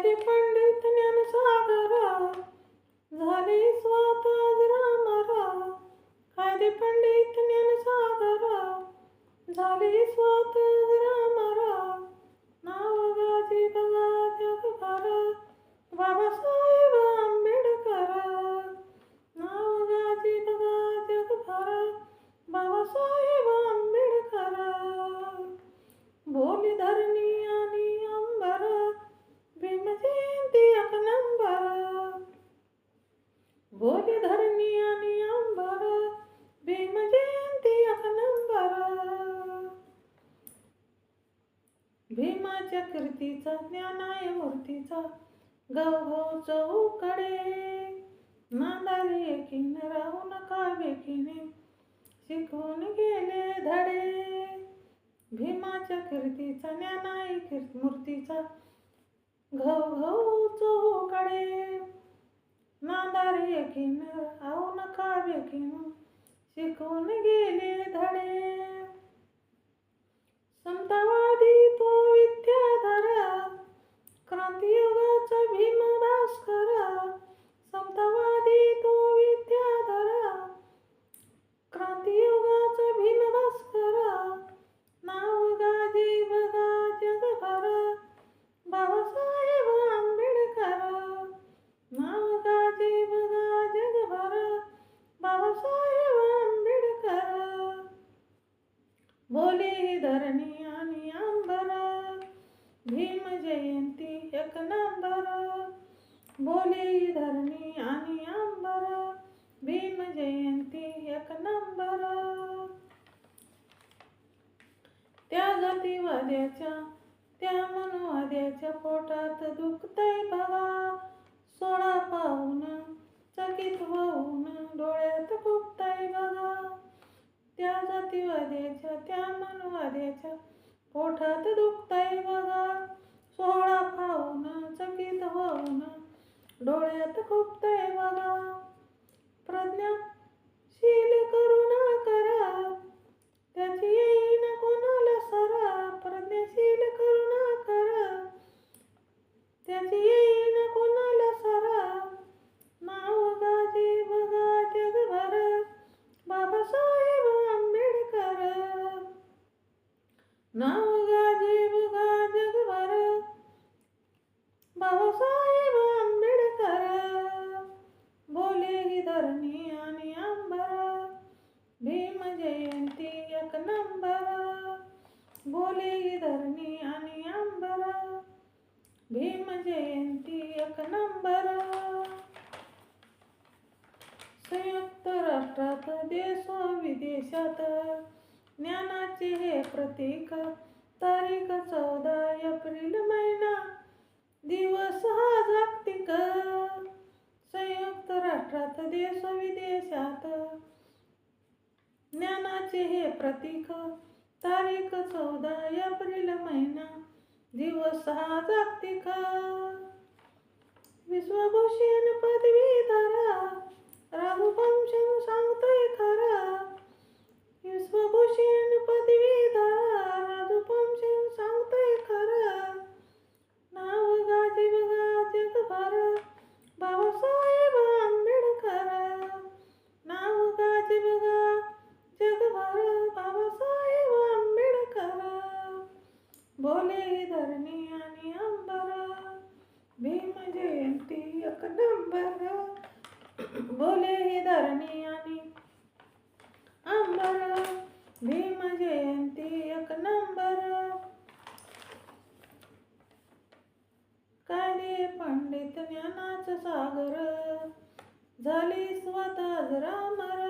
पंडित पंडित ज्ञानसागर झाले स्वतः बोली आणि अंबर भीमजयंती एक नंबर भीमाच्या कीर्तीचा ज्ञानाय मूर्तीचा गौ चौकडे. नांदारी एकीन राहू नका बेकीने शिकवून गेले धडे. भीमाच्या कीर्तीचा ज्ञानाई कीर्त मूर्तीचा घौ घौ चौकडे. नांदारी एकीन राहू नका बेकीन शिकवून गेले धडे. समतावादी तो विद्याधर जयंती एक नंबर. बोली धरणी आणि अंबर. भीम जयंती एक नंबर. त्या जातीवाद्याच्या त्या मनवाद्याच्या पोटात दुखतय बघा सोळा पाहून चकित होऊन डोळ्यात खुपतय बघा त्या जातीवाद्याच्या त्या मनवाद्याच्या पोटात दुखतय बघा सोहळा पाहून चकित होऊन डोळ्यात खुपतय बघा प्रज्ञा जयंती एक नंबर. बोले धरणी आणि अंबर. भीम जयंती एक नंबर. संयुक्त राष्ट्रात देश विदेशात. ज्ञानाचे हे प्रतीक तारीख चौदा एप्रिल महिना दिवस हा जागतिक संयुक्त राष्ट्रात देश विदेशात ज्ञानाचे हे प्रतीक. तारीख चौदा एप्रिल महिना दिवस हा जागतिक. विश्वभूषण पदवीधर रघुवंशम सांगतोय खरा. विश्वभूषण पदवी अंबर बोले धरणी आणि अंबर. भीम जयंती एक नंबर. कायदे पंडित ज्ञानाच सागर? झाले स्वतः रामर.